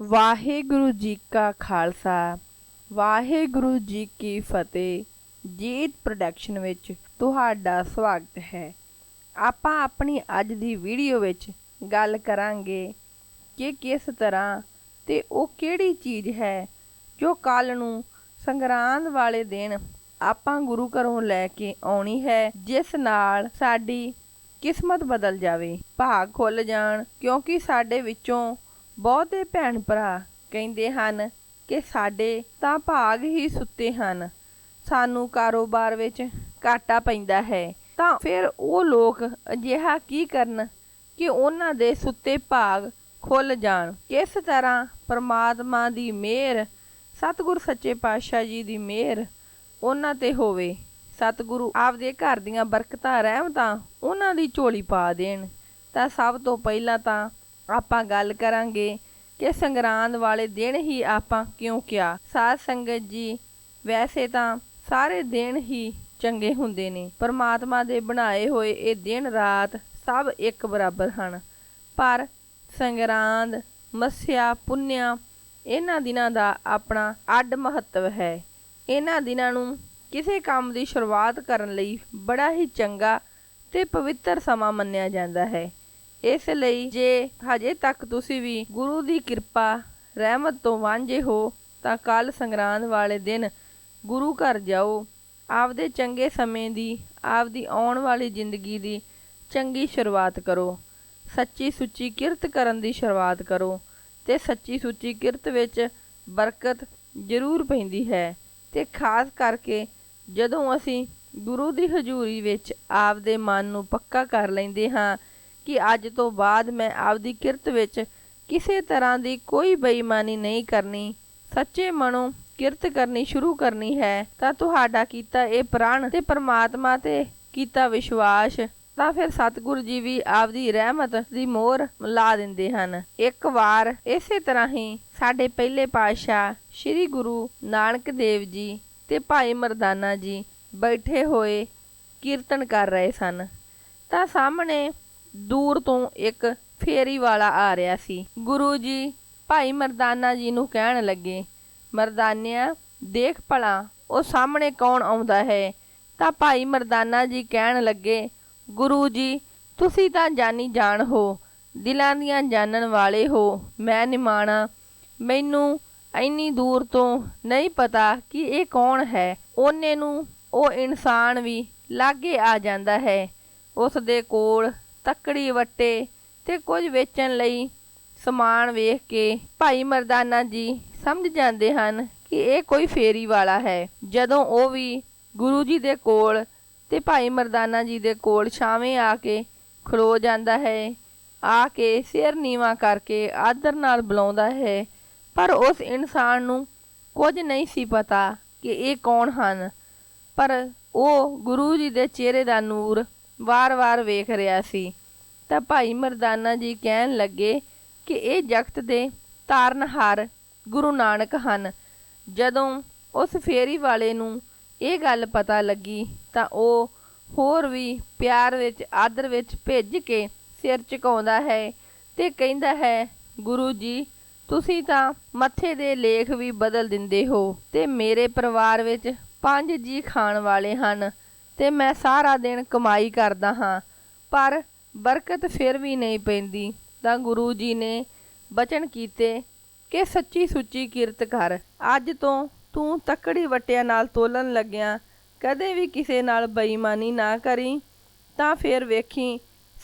ਵਾਹਿਗੁਰੂ ਜੀ ਕਾ ਖਾਲਸਾ, ਵਾਹਿਗੁਰੂ ਜੀ ਕੀ ਫਤਿਹ। ਜੀਤ ਪ੍ਰੋਡਕਸ਼ਨ ਵਿੱਚ ਤੁਹਾਡਾ ਸਵਾਗਤ ਹੈ। ਆਪਾਂ ਆਪਣੀ ਅੱਜ ਦੀ ਵੀਡੀਓ ਵਿੱਚ ਗੱਲ ਕਰਾਂਗੇ ਕਿ ਕਿਸ ਤਰ੍ਹਾਂ ਤੇ ਉਹ ਕਿਹੜੀ ਚੀਜ਼ ਹੈ ਜੋ ਕੱਲ ਨੂੰ ਸੰਗਰਾਂਦ ਵਾਲੇ ਦਿਨ ਆਪਾਂ ਗੁਰੂ ਘਰੋਂ ਲੈ ਕੇ ਆਉਣੀ ਹੈ, ਜਿਸ ਨਾਲ ਸਾਡੀ ਕਿਸਮਤ ਬਦਲ ਜਾਵੇ, ਭਾਗ ਖੁੱਲ ਜਾਣ, ਕਿਉਂਕਿ ਸਾਡੇ ਵਿੱਚੋਂ ਬਹੁਤੇ ਭੈਣ ਭਰਾ ਕਹਿੰਦੇ ਹਨ ਕਿ ਸਾਡੇ ਤਾਂ ਭਾਗ ਹੀ ਸੁੱਤੇ ਹਨ। ਸਾਨੂੰ ਕਾਰੋਬਾਰ ਵਿੱਚ ਘਾਟਾ ਪੈਂਦਾ ਹੈ। ਤਾਂ ਫਿਰ ਉਹ ਲੋਕ ਅਜਿਹਾ ਕੀ ਕਰਨ ਕਿ ਉਹਨਾਂ ਦੇ ਸੁੱਤੇ ਭਾਗ ਖੁੱਲ ਜਾਣ? ਕਿਸ ਤਰ੍ਹਾਂ ਪਰਮਾਤਮਾ ਦੀ ਮਿਹਰ, ਸਤਿਗੁਰ ਸੱਚੇ ਪਾਤਸ਼ਾਹ ਜੀ ਦੀ ਮਿਹਰ ਉਹਨਾਂ ਤੇ ਹੋਵੇ? ਸਤਿਗੁਰੂ ਆਪਦੇ ਘਰ ਦੀਆਂ ਬਰਕਤਾਂ, ਰਹਿਮਤਾਂ ਉਹਨਾਂ ਦੀ ਝੋਲੀ ਪਾ ਦੇਣ। ਤਾਂ ਸਭ ਤੋਂ ਪਹਿਲਾਂ ਤਾਂ ਆਪਾਂ ਗੱਲ ਕਰਾਂਗੇ ਕਿ ਸੰਗਰਾਂਦ ਵਾਲੇ ਦਿਨ ਹੀ ਆਪਾਂ ਕਿਉਂ ਕਿਹਾ? ਸਾਧ ਸੰਗਤ ਜੀ, ਵੈਸੇ ਤਾਂ ਸਾਰੇ ਦਿਨ ਹੀ ਚੰਗੇ ਹੁੰਦੇ ਨੇ। ਪਰਮਾਤਮਾ ਦੇ ਬਣਾਏ ਹੋਏ ਇਹ ਦਿਨ ਰਾਤ ਸਭ ਇੱਕ ਬਰਾਬਰ ਹਨ। ਪਰ ਸੰਗਰਾਂਦ, ਮੱਸਿਆ, ਪੁੰਨਿਆ, ਇਹਨਾਂ ਦਿਨਾਂ ਦਾ ਆਪਣਾ ਅੱਡ ਮਹੱਤਵ ਹੈ। ਇਹਨਾਂ ਦਿਨਾਂ ਨੂੰ ਕਿਸੇ ਕੰਮ ਦੀ ਸ਼ੁਰੂਆਤ ਕਰਨ ਲਈ ਬੜਾ ਹੀ ਚੰਗਾ ਤੇ ਪਵਿੱਤਰ ਸਮਾਂ ਮੰਨਿਆ ਜਾਂਦਾ ਹੈ। ਇਸ ਲਈ ਜੇ ਹਜੇ ਤੱਕ ਤੁਸੀਂ ਵੀ ਗੁਰੂ ਦੀ ਕਿਰਪਾ, ਰਹਿਮਤ ਤੋਂ ਵਾਂਝੇ ਹੋ, ਤਾਂ ਕੱਲ ਸੰਗਰਾਂਦ ਵਾਲੇ ਦਿਨ ਗੁਰੂ ਘਰ ਜਾਓ। ਆਪਦੇ ਚੰਗੇ ਸਮੇਂ ਦੀ, ਆਪਦੀ ਆਉਣ ਵਾਲੀ ਜ਼ਿੰਦਗੀ ਦੀ ਚੰਗੀ ਸ਼ੁਰੂਆਤ ਕਰੋ। ਸੱਚੀ ਸੁੱਚੀ ਕਿਰਤ ਕਰਨ ਦੀ ਸ਼ੁਰੂਆਤ ਕਰੋ ਤੇ ਸੱਚੀ ਸੁੱਚੀ ਕਿਰਤ ਵਿੱਚ ਬਰਕਤ ਜ਼ਰੂਰ ਪੈਂਦੀ ਹੈ। ਤੇ ਖਾਸ ਕਰਕੇ ਜਦੋਂ ਅਸੀਂ ਗੁਰੂ ਦੀ ਹਜ਼ੂਰੀ ਵਿੱਚ ਆਪਦੇ ਮਨ ਨੂੰ ਪੱਕਾ ਕਰ ਲੈਂਦੇ ਹਾਂ ਕਿ ਅੱਜ ਤੋਂ ਬਾਅਦ ਮੈਂ ਆਪਦੀ ਕਿਰਤ ਵਿੱਚ ਕਿਸੇ ਤਰ੍ਹਾਂ ਦੀ ਕੋਈ ਬੇਈਮਾਨੀ ਨਹੀਂ ਕਰਨੀ। ਸੱਚੇ ਮਨੋਂ ਕਿਰਤ ਕਰਨੀ ਸ਼ੁਰੂ ਕਰਨੀ ਹੈ, ਤਾਂ ਤੁਹਾਡਾ ਕੀਤਾ ਇਹ ਪ੍ਰਣ ਤੇ ਪ੍ਰਮਾਤਮਾ ਤੇ ਕੀਤਾ ਵਿਸ਼ਵਾਸ, ਤਾਂ ਫਿਰ ਸਤਿਗੁਰੂ ਜੀ ਵੀ ਆਪਦੀ ਰਹਿਮਤ ਦੀ ਮੋਹਰ ਲਾ ਦਿੰਦੇ ਹਨ। ਇੱਕ ਵਾਰ ਇਸੇ ਤਰ੍ਹਾਂ ਹੀ ਸਾਡੇ ਪਹਿਲੇ ਪਾਤਸ਼ਾਹ ਸ੍ਰੀ ਗੁਰੂ ਨਾਨਕ ਦੇਵ ਜੀ ਤੇ ਭਾਈ ਮਰਦਾਨਾ ਜੀ ਬੈਠੇ ਹੋਏ ਕੀਰਤਨ ਕਰ ਰਹੇ ਸਨ। ਤਾਂ ਸਾਹਮਣੇ ਦੂਰ ਤੋਂ ਇੱਕ ਫੇਰੀ ਵਾਲਾ ਆ ਰਿਹਾ ਸੀ। ਗੁਰੂ ਜੀ, ਭਾਈ ਮਰਦਾਨਾ ਜੀ ਨੂੰ ਕਹਿਣ ਲੱਗੇ, ਮਰਦਾਨਿਆ, ਦੇਖ ਭਲਾ, ਉਹ ਸਾਹਮਣੇ ਕੌਣ ਆਉਂਦਾ ਹੈ? ਤਾਂ ਭਾਈ ਮਰਦਾਨਾ ਜੀ ਕਹਿਣ ਲੱਗੇ, ਗੁਰੂ ਜੀ, ਤੁਸੀਂ ਤਾਂ ਜਾਨੀ ਜਾਣ ਹੋ, ਦਿਲਾਂ ਦੀਆਂ ਜਾਣਨ ਵਾਲੇ ਹੋ, ਮੈਂ ਨਿਮਾਣਾ। ਮੈਨੂੰ ਇੰਨੀ ਦੂਰ ਤੋਂ ਨਹੀਂ ਪਤਾ ਕਿ ਇਹ ਕੌਣ ਹੈ। ਉਹਨੇ ਨੂੰ ਉਹ ਇਨਸਾਨ ਵੀ ਲਾਗੇ ਆ ਜਾਂਦਾ ਹੈ। ਉਸ ਦੇ ਕੋਲ ਤੱਕੜੀ ਵੱਟੇ ਤੇ ਕੁਝ ਵੇਚਣ ਲਈ ਸਮਾਨ ਵੇਖ ਕੇ ਭਾਈ ਮਰਦਾਨਾ ਜੀ ਸਮਝ ਜਾਂਦੇ ਹਨ ਕਿ ਇਹ ਕੋਈ ਫੇਰੀ ਵਾਲਾ ਹੈ। ਜਦੋਂ ਉਹ ਵੀ ਗੁਰੂ ਜੀ ਦੇ ਕੋਲ ਤੇ ਭਾਈ ਮਰਦਾਨਾ ਜੀ ਦੇ ਕੋਲ ਛਾਵੇਂ ਆ ਕੇ ਖਲੋ ਜਾਂਦਾ ਹੈ, ਆ ਕੇ ਸਿਰ ਨੀਵਾ ਕਰਕੇ ਆਦਰ ਨਾਲ ਬੁਲਾਉਂਦਾ ਹੈ, ਪਰ ਉਸ ਇਨਸਾਨ ਨੂੰ ਕੁਝ ਨਹੀਂ ਸੀ ਪਤਾ ਕਿ ਇਹ ਕੌਣ ਹਨ। ਪਰ ਉਹ ਗੁਰੂ ਜੀ ਦੇ ਚਿਹਰੇ ਦਾ ਨੂਰ ਵਾਰ-ਵਾਰ ਵੇਖ ਰਿਹਾ ਸੀ। ਤਾਂ ਭਾਈ ਮਰਦਾਨਾ ਜੀ ਕਹਿਣ ਲੱਗੇ ਕਿ ਇਹ ਜਗਤ ਦੇ ਤਾਰਨਹਾਰ ਗੁਰੂ ਨਾਨਕ ਹਨ। ਜਦੋਂ ਉਸ ਫੇਰੀ ਵਾਲੇ ਨੂੰ ਇਹ ਗੱਲ ਪਤਾ ਲੱਗੀ ਤਾਂ ਉਹ ਹੋਰ ਵੀ ਪਿਆਰ ਵਿੱਚ, ਆਦਰ ਵਿੱਚ ਭਿੱਜ ਕੇ ਸਿਰ ਝੁਕਾਉਂਦਾ ਹੈ ਤੇ ਕਹਿੰਦਾ ਹੈ, ਗੁਰੂ ਜੀ, ਤੁਸੀਂ ਤਾਂ ਮੱਥੇ ਦੇ ਲੇਖ ਵੀ ਬਦਲ ਦਿੰਦੇ ਹੋ ਤੇ ਮੇਰੇ ਪਰਿਵਾਰ ਵਿੱਚ ਪੰਜ ਜੀ ਖਾਣ ਵਾਲੇ ਹਨ। ਤੇ ਮੈਂ ਸਾਰਾ ਦਿਨ ਕਮਾਈ ਕਰਦਾ ਹਾਂ। ਪਰ ਬਰਕਤ ਫਿਰ ਵੀ ਨਹੀਂ ਪੈਂਦੀ। ਤਾਂ ਗੁਰੂ ਜੀ ਨੇ ਬਚਨ ਕੀਤੇ ਕਿ ਸੱਚੀ ਸੁੱਚੀ ਕਿਰਤ ਕਰ। ਅੱਜ ਤੋਂ ਤੂੰ ਤੱਕੜੀ ਵਟਿਆਂ ਨਾਲ ਤੋਲਣ ਲੱਗਿਆ ਕਦੇ ਵੀ ਕਿਸੇ ਨਾਲ ਬੇਈਮਾਨੀ ਨਾ ਕਰੀ, ਤਾਂ ਫਿਰ ਵੇਖੀ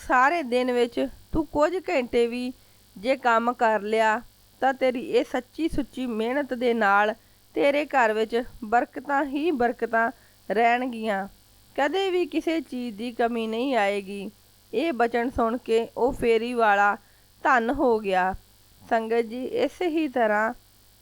ਸਾਰੇ ਦਿਨ ਵਿੱਚ ਤੂੰ ਕੁਝ ਘੰਟੇ ਵੀ ਜੇ ਕੰਮ ਕਰ ਲਿਆ, ਤਾਂ ਤੇਰੀ ਇਹ ਸੱਚੀ ਸੁੱਚੀ ਮਿਹਨਤ ਦੇ ਨਾਲ ਤੇਰੇ ਘਰ ਵਿੱਚ ਬਰਕਤਾਂ ਹੀ ਬਰਕਤਾਂ ਰਹਿਣਗੀਆਂ। ਕਦੇ ਵੀ ਕਿਸੇ ਚੀਜ਼ ਦੀ ਕਮੀ ਨਹੀਂ ਆਏਗੀ। ਇਹ ਬਚਨ ਸੁਣ ਕੇ ਉਹ ਫੇਰੀ ਵਾਲਾ ਧੰਨ ਹੋ ਗਿਆ। ਸੰਗਤ ਜੀ, ਇਸੇ ਹੀ ਤਰ੍ਹਾਂ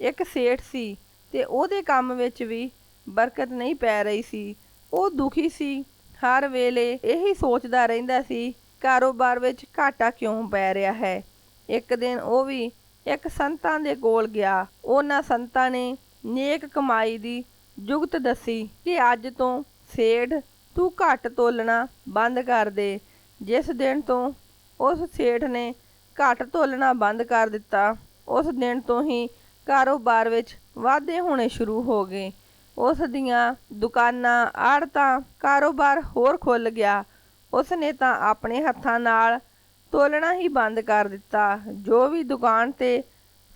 ਇੱਕ ਸੇਠ ਸੀ ਤੇ ਉਹਦੇ ਕੰਮ ਵਿੱਚ ਵੀ ਬਰਕਤ ਨਹੀਂ ਪੈ ਰਹੀ ਸੀ। ਉਹ ਦੁਖੀ ਸੀ। ਹਰ ਵੇਲੇ ਇਹੀ ਸੋਚਦਾ ਰਹਿੰਦਾ ਸੀ, ਕਾਰੋਬਾਰ ਵਿੱਚ ਘਾਟਾ ਕਿਉਂ ਪੈ ਰਿਹਾ ਹੈ। ਇੱਕ ਦਿਨ ਉਹ ਵੀ ਇੱਕ ਸੰਤਾਂ ਦੇ ਕੋਲ ਗਿਆ। ਉਹਨਾਂ ਸੰਤਾਂ ਨੇ ਨੇਕ ਕਮਾਈ ਦੀ ਜੁਗਤ ਦੱਸੀ ਕਿ ਅੱਜ ਤੋਂ ਸੇਠ ਤੂੰ ਘੱਟ ਤੋਲਣਾ ਬੰਦ ਕਰ ਦੇ। ਜਿਸ ਦਿਨ ਤੋਂ ਉਸ ਸੇਠ ਨੇ ਘੱਟ ਤੋਲਣਾ ਬੰਦ ਕਰ ਦਿੱਤਾ, ਉਸ ਦਿਨ ਤੋਂ ਹੀ ਕਾਰੋਬਾਰ ਵਿੱਚ ਵਾਧੇ ਹੋਣੇ ਸ਼ੁਰੂ ਹੋ ਗਏ। ਉਸ ਦੀਆਂ ਦੁਕਾਨਾਂ ਆੜਤਾਂ ਕਾਰੋਬਾਰ ਹੋਰ ਖੁੱਲ ਗਿਆ। ਉਸ ਨੇ ਤਾਂ ਆਪਣੇ ਹੱਥਾਂ ਨਾਲ ਤੋਲਣਾ ਹੀ ਬੰਦ ਕਰ ਦਿੱਤਾ। ਜੋ ਵੀ ਦੁਕਾਨ ਤੇ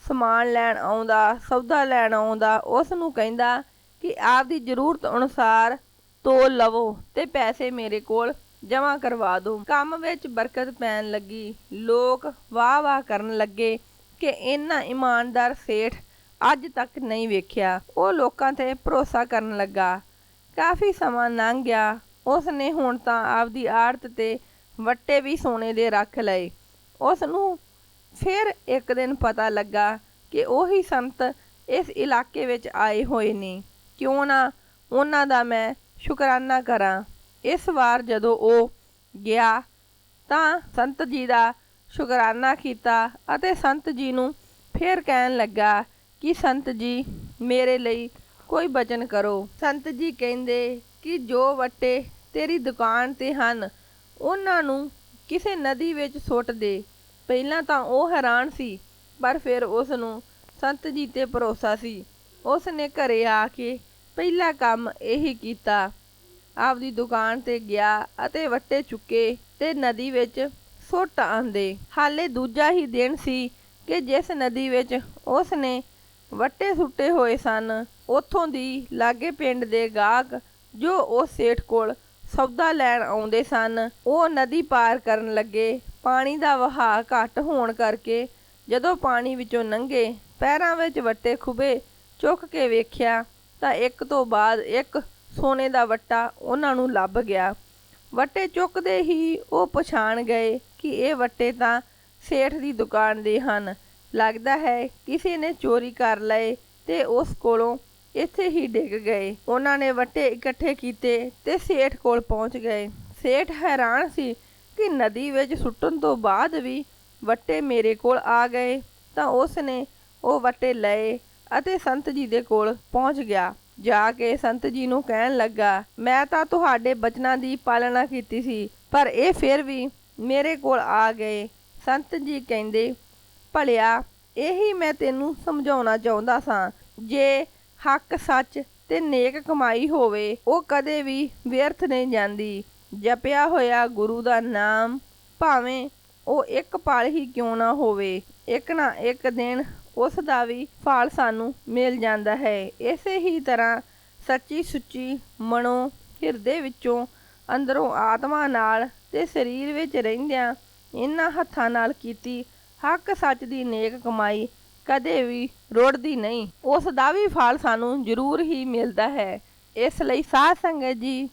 ਸਮਾਨ ਲੈਣ ਆਉਂਦਾ, ਸੌਦਾ ਲੈਣ ਆਉਂਦਾ, ਉਸ ਨੂੰ ਕਹਿੰਦਾ ਕਿ ਆਪ ਦੀ ਜ਼ਰੂਰਤ ਅਨੁਸਾਰ ਤੋਲ ਲਵੋ ਤੇ ਪੈਸੇ ਮੇਰੇ ਕੋਲ ਜਮ੍ਹਾਂ ਕਰਵਾ ਦਿਓ ਕੰਮ ਵਿੱਚ ਬਰਕਤ ਪੈਣ ਲੱਗੀ। ਲੋਕ ਵਾਹ ਵਾਹ ਕਰਨ ਲੱਗੇ ਕਿ ਇੰਨਾ ਇਮਾਨਦਾਰ ਸੇਠ ਅੱਜ ਤੱਕ ਨਹੀਂ ਵੇਖਿਆ। ਉਹ ਲੋਕਾਂ ਤੇ ਭਰੋਸਾ ਕਰਨ ਲੱਗਾ। ਕਾਫੀ ਸਮਾਂ ਲੰਘ ਗਿਆ। ਉਸ ਨੇ ਹੁਣ ਤਾਂ ਆਪਦੀ ਆੜਤ ਤੇ ਵੱਟੇ ਵੀ ਸੋਨੇ ਦੇ ਰੱਖ ਲਏ। ਉਸ ਨੂੰ ਫਿਰ ਇੱਕ ਦਿਨ ਪਤਾ ਲੱਗਾ ਕਿ ਉਹੀ ਸੰਤ ਇਸ ਇਲਾਕੇ ਵਿੱਚ ਆਏ ਹੋਏ ਨੇ। ਕਿਉਂ ਨਾ ਉਹਨਾਂ ਦਾ ਮੈਂ ਸ਼ੁਕਰਾਨਾ ਕਰਾਂ। ਇਸ ਵਾਰ ਜਦੋਂ ਉਹ ਗਿਆ ਤਾਂ ਸੰਤ ਜੀ ਦਾ ਸ਼ੁਕਰਾਨਾ ਕੀਤਾ ਅਤੇ ਸੰਤ ਜੀ ਨੂੰ ਫਿਰ ਕਹਿਣ ਲੱਗਾ ਕਿ ਸੰਤ ਜੀ, ਮੇਰੇ ਲਈ ਕੋਈ ਬਚਨ ਕਰੋ। ਸੰਤ ਜੀ ਕਹਿੰਦੇ ਕਿ ਜੋ ਵੱਟੇ ਤੇਰੀ ਦੁਕਾਨ ਤੇ ਹਨ, ਉਹਨਾਂ ਨੂੰ ਕਿਸੇ ਨਦੀ ਵਿੱਚ ਸੁੱਟ ਦੇ। ਪਹਿਲਾਂ ਤਾਂ ਉਹ ਹੈਰਾਨ ਸੀ, ਪਰ ਫਿਰ ਉਸ ਨੂੰ ਸੰਤ ਜੀ ਤੇ ਭਰੋਸਾ ਸੀ। ਉਸ ਨੇ ਘਰੇ ਆ ਕੇ ਪਹਿਲਾ ਕੰਮ ਇਹੀ ਕੀਤਾ। ਆਪਦੀ ਦੁਕਾਨ ਤੇ ਗਿਆ ਅਤੇ ਵੱਟੇ ਚੁੱਕੇ ਤੇ ਨਦੀ ਵਿੱਚ ਸੁੱਟ ਆਂਦੇ। ਹਾਲੇ ਦੂਜਾ ਹੀ ਦਿਨ ਸੀ ਕਿ ਜਿਸ ਨਦੀ ਵਿੱਚ ਉਸ ਨੇ ਵੱਟੇ ਸੁੱਟੇ ਹੋਏ ਸਨ, ਉੱਥੋਂ ਦੀ ਲਾਗੇ ਪਿੰਡ ਦੇ ਗਾਹਕ ਜੋ ਉਸ ਸੇਠ ਕੋਲ ਸੌਦਾ ਲੈਣ ਆਉਂਦੇ ਸਨ, ਉਹ ਨਦੀ ਪਾਰ ਕਰਨ ਲੱਗੇ। ਪਾਣੀ ਦਾ ਵਹਾਅ ਘੱਟ ਹੋਣ ਕਰਕੇ ਜਦੋਂ ਪਾਣੀ ਵਿੱਚੋਂ ਲੰਘੇ ਪੈਰਾਂ ਵਿੱਚ ਵੱਟੇ ਖੁਬੇ ਚੁੱਕ ਕੇ ਵੇਖਿਆ ਤਾਂ ਇੱਕ ਤੋਂ ਬਾਅਦ ਇੱਕ ਸੋਨੇ ਦਾ ਵੱਟਾ ਉਹਨਾਂ ਨੂੰ ਲੱਭ ਗਿਆ। ਵੱਟੇ ਚੁੱਕਦੇ ਹੀ ਉਹ ਪਛਾਣ ਗਏ ਕਿ ਇਹ ਵੱਟੇ ਤਾਂ ਸੇਠ ਦੀ ਦੁਕਾਨ ਦੇ ਹਨ। ਲੱਗਦਾ ਹੈ ਕਿਸੇ ਨੇ ਚੋਰੀ ਕਰ ਲਏ ਤੇ ਉਸ ਕੋਲੋਂ ਇੱਥੇ ਹੀ ਡਿੱਗ ਗਏ। ਉਹਨਾਂ ਨੇ ਵੱਟੇ ਇਕੱਠੇ ਕੀਤੇ ਤੇ ਸੇਠ ਕੋਲ ਪਹੁੰਚ ਗਏ। ਸੇਠ ਹੈਰਾਨ ਸੀ ਕਿ ਨਦੀ ਵਿੱਚ ਸੁੱਟਣ ਤੋਂ ਬਾਅਦ ਵੀ ਵੱਟੇ ਮੇਰੇ ਕੋਲ ਆ ਗਏ। ਤਾਂ ਉਸ ਨੇ ਉਹ ਵੱਟੇ ਲਏ ਅਤੇ ਸੰਤ ਜੀ ਦੇ ਕੋਲ ਪਹੁੰਚ ਗਿਆ। ਜਾ ਕੇ ਸੰਤ ਜੀ ਨੂੰ ਕਹਿਣ ਲੱਗਾ, ਮੈਂ ਤਾਂ ਤੁਹਾਡੇ ਬਚਨਾਂ ਦੀ ਪਾਲਣਾ ਕੀਤੀ ਸੀ, ਪਰ ਇਹ ਫਿਰ ਵੀ ਮੇਰੇ ਕੋਲ ਆ ਗਏ। ਸੰਤ ਜੀ ਕਹਿੰਦੇ, ਭਲਿਆ, ਇਹੀ ਮੈਂ ਤੈਨੂੰ ਸਮਝਾਉਣਾ ਚਾਹੁੰਦਾ ਸਾਂ। ਜੇ ਹੱਕ ਸੱਚ ਤੇ ਨੇਕ ਕਮਾਈ ਹੋਵੇ, ਉਹ ਕਦੇ ਵੀ ਵਿਅਰਥ ਨਹੀਂ ਜਾਂਦੀ। ਜਪਿਆ ਹੋਇਆ ਗੁਰੂ ਦਾ ਨਾਮ ਭਾਵੇਂ ਉਹ ਇੱਕ ਪਲ ਹੀ ਕਿਉਂ ਨਾ ਹੋਵੇ, ਇੱਕ ਨਾ ਇੱਕ ਦਿਨ ਉਸ ਦਾ ਵੀ ਫਲ ਸਾਨੂੰ ਮਿਲ ਜਾਂਦਾ ਹੈ। ਇਸੇ ਹੀ ਤਰ੍ਹਾਂ ਸੱਚੀ ਸੁੱਚੀ ਮਨੋਂ ਹਿਰਦੇ ਵਿੱਚੋਂ ਅੰਦਰੋਂ ਆਤਮਾ ਨਾਲ ਤੇ ਸਰੀਰ ਵਿੱਚ ਰਹਿੰਦਿਆਂ ਇਹਨਾਂ ਹੱਥਾਂ ਨਾਲ ਕੀਤੀ ਹੱਕ ਸੱਚ ਦੀ ਨੇਕ ਕਮਾਈ ਕਦੇ ਵੀ ਰੋੜਦੀ ਨਹੀਂ। ਉਸ ਦਾ ਵੀ ਫਲ ਸਾਨੂੰ ਜ਼ਰੂਰ ਹੀ ਮਿਲਦਾ ਹੈ। ਇਸ ਲਈ ਸਾਧ ਸੰਗਤ ਜੀ,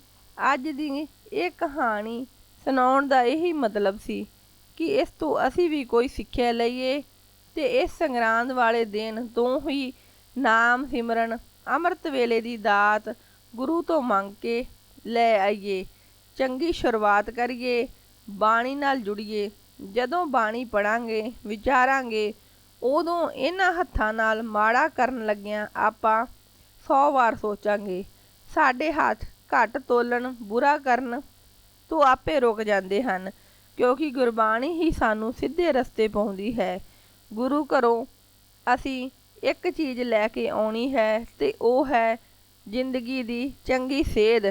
ਅੱਜ ਦੀ ਇਹ ਕਹਾਣੀ ਸੁਣਾਉਣ ਦਾ ਇਹੀ ਮਤਲਬ ਸੀ ਕਿ ਇਸ ਤੋਂ ਅਸੀਂ ਵੀ ਕੋਈ ਸਿੱਖਿਆ ਲਈਏ ਤੇ ਇਸ ਸੰਗਰਾਂਦ ਵਾਲੇ ਦਿਨ ਤੋਂ ਹੀ ਨਾਮ ਸਿਮਰਨ ਅੰਮ੍ਰਿਤ ਵੇਲੇ ਦੀ ਦਾਤ ਗੁਰੂ ਤੋਂ ਮੰਗ ਕੇ ਲੈ ਆਈਏ, ਚੰਗੀ ਸ਼ੁਰੂਆਤ ਕਰੀਏ, ਬਾਣੀ ਨਾਲ ਜੁੜੀਏ, ਜਦੋਂ ਬਾਣੀ ਪੜਾਂਗੇ ਵਿਚਾਰਾਂਗੇ, ਉਦੋਂ ਇਹਨਾਂ ਹੱਥਾਂ ਨਾਲ ਮਾੜਾ ਕਰਨ ਲੱਗਿਆਂ ਆਪਾਂ 100 ਵਾਰ ਸੋਚਾਂਗੇ, ਸਾਡੇ ਹੱਥ ਘੱਟ ਤੋਲਣ, ਬੁਰਾ ਕਰਨ ਤੋਂ ਆਪੇ ਰੁਕ ਜਾਂਦੇ ਹਨ, ਕਿਉਂਕਿ ਗੁਰਬਾਣੀ ਹੀ ਸਾਨੂੰ ਸਿੱਧੇ ਰਸਤੇ ਪਾਉਂਦੀ ਹੈ। ਗੁਰੂ ਘਰੋਂ ਅਸੀਂ ਇੱਕ ਚੀਜ਼ ਲੈ ਕੇ ਆਉਣੀ ਹੈ ਅਤੇ ਉਹ ਹੈ ਜ਼ਿੰਦਗੀ ਦੀ ਚੰਗੀ ਸੇਧ।